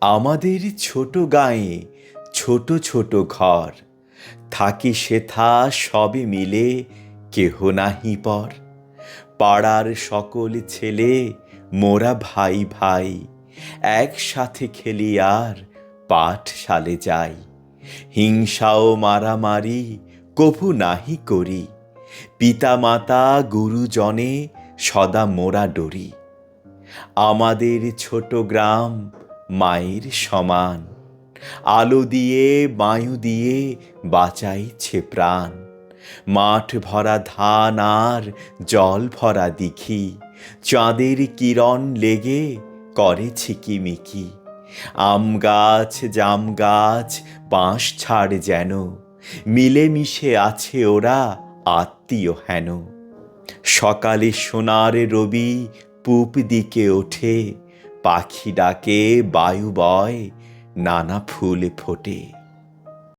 আমাদের ছোট গাঁয়ে ছোট ছোট ঘর। থাকি সেথা সবে মিলে, কেহ নাহি পর। পাড়ার সকল ছেলে, মোরা ভাই ভাই, একসাথে খেলি আর পাঠশালে যাই। হিংসাও মারামারি কভু নাহি করি। পিতা মাতা গুরুজনে সদা মোরা ডরি। আমাদের ছোট গ্রাম মায়ের সমান। আলো দিয়ে, বায়ু দিয়ে বাঁচাইছে প্রাণ। মাঠ ভরা ধান আর জল ভরা দিঘি। চাঁদের কিরণ লেগে করে ছিকিমিকি আম গাছ, জাম গাছ, বাঁশ ছাড় যেন। মিলেমিশে আছে ওরা, আত্মীয় হেন। সকালে সোনার রবি, পূব দিকে ওঠে। পাখি ডাকে বায়ু বয় নানা ফুলে ফোটে।